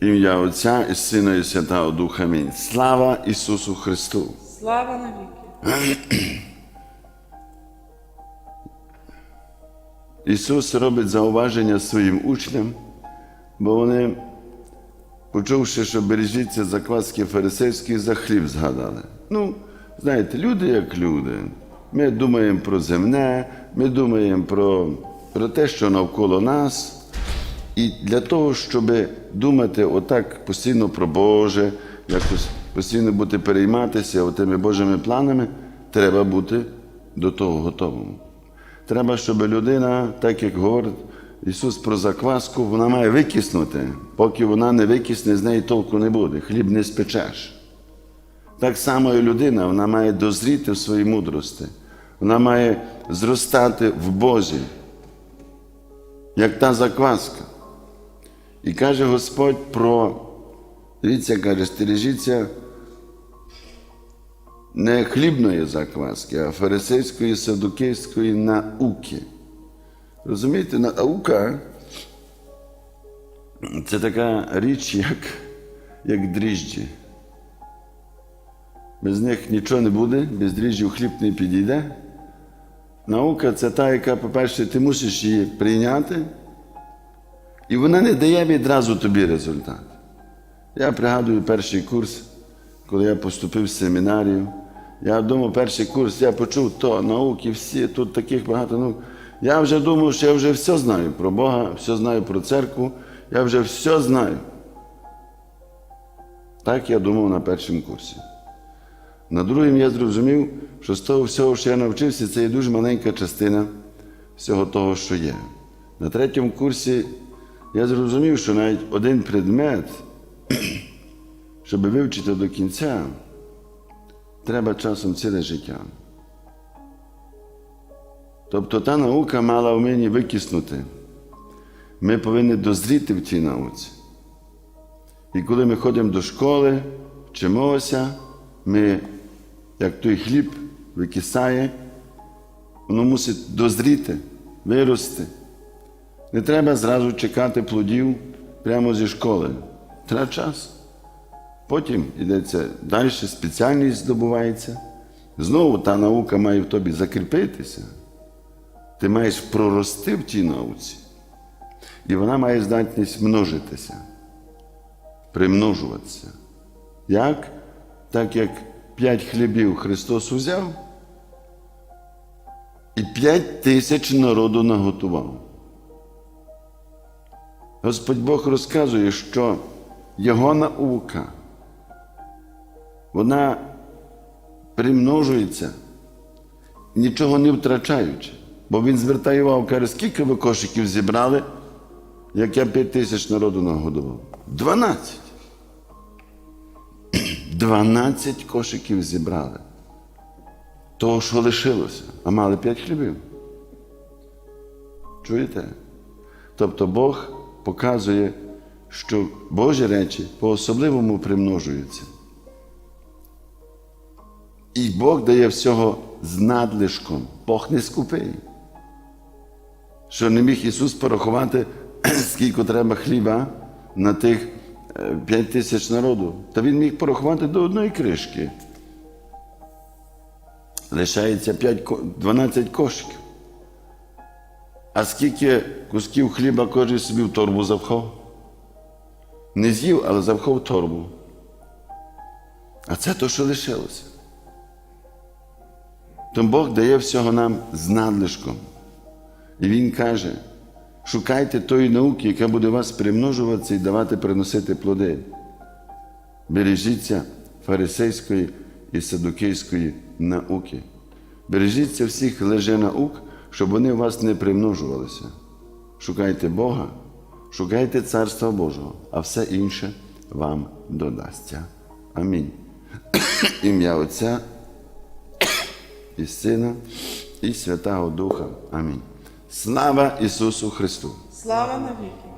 Ім'я Отця і Сина і Святого Духа. Амінь. Слава Ісусу Христу! Слава навіки. Ісус робить зауваження своїм учням, бо вони, почувши, що бережіться закваски фарисейські, за хліб згадали. Ну, знаєте, люди як люди. Ми думаємо про земне, ми думаємо про, про те, що навколо нас. І для того, щоб думати отак постійно про Боже, якось постійно бути перейматися тими Божими планами, треба бути до того готовим. Треба, щоб людина, так як говорить Ісус про закваску, вона має викиснути. Поки вона не викисне, з неї толку не буде, хліб не спечеш. Так само і людина, вона має дозріти в своїй мудрості, вона має зростати в Бозі, як та закваска. І каже Господь про, дивіться, каже, стережіться не хлібної закваски, а фарисейської садукейської науки. Розумієте, наука це така річ, як, як дріжджі. Без них нічого не буде, без дріжджів хліб не підійде. Наука це та, яка, по-перше, ти мусиш її прийняти, і вона не дає відразу тобі результат. Я пригадую перший курс, коли я поступив в семінарію. Я думав, перший курс, я почув то, науки, всі, тут таких багато наук. Я вже думав, що я вже все знаю про Бога, все знаю про церкву, я вже все знаю. Так я думав на першому курсі. На другому я зрозумів, що з того всього, що я навчився, це є дуже маленька частина всього того, що є. На третьому курсі я зрозумів, що навіть один предмет, щоб вивчити до кінця, треба часом ціле життя. Тобто та наука мала в мені викиснути. Ми повинні дозріти в цій науці. І коли ми ходимо до школи, вчимося, ми, як той хліб викисає, воно мусить дозріти, вирости. Не треба зразу чекати плодів прямо зі школи. Треба час. Потім йдеться далі, спеціальність здобувається. Знову та наука має в тобі закріпитися. Ти маєш прорости в тій науці. І вона має здатність множитися, примножуватися. Як? Так як п'ять хлібів Христос узяв і п'ять тисяч народу наготував. Господь Бог розказує, що Його наука, вона примножується, нічого не втрачаючи. Бо він звертає увагу, каже, скільки ви кошиків зібрали, як я п'ять тисяч народу нагодував? Дванадцять. Дванадцять кошиків зібрали. Того, що лишилося, а мали п'ять хлібів. Чуєте? Тобто Бог показує, що Божі речі по-особливому примножуються. І Бог дає всього з надлишком. Бог не скупий. Що не міг Ісус порахувати, скільки треба хліба на тих е, п'ять тисяч народу. Та Він міг порахувати до одної кришки. Лишається 5, 12 кошиків. А скільки кусків хліба кожен собі в торбу запхав? Не з'їв, але запхав в торбу. А це то, що лишилося. Тому Бог дає всього нам з надлишком. І Він каже: шукайте тої науки, яка буде вас примножуватися і давати приносити плоди. Бережіться фарисейської і садукейської науки. Бережіться всіх лженаук, щоб вони у вас не примножувалися. Шукайте Бога, шукайте Царства Божого, а все інше вам додасться. Амінь. Ім'я Отця і Сина, і Святого Духа. Амінь. Слава Ісусу Христу! Слава навіки.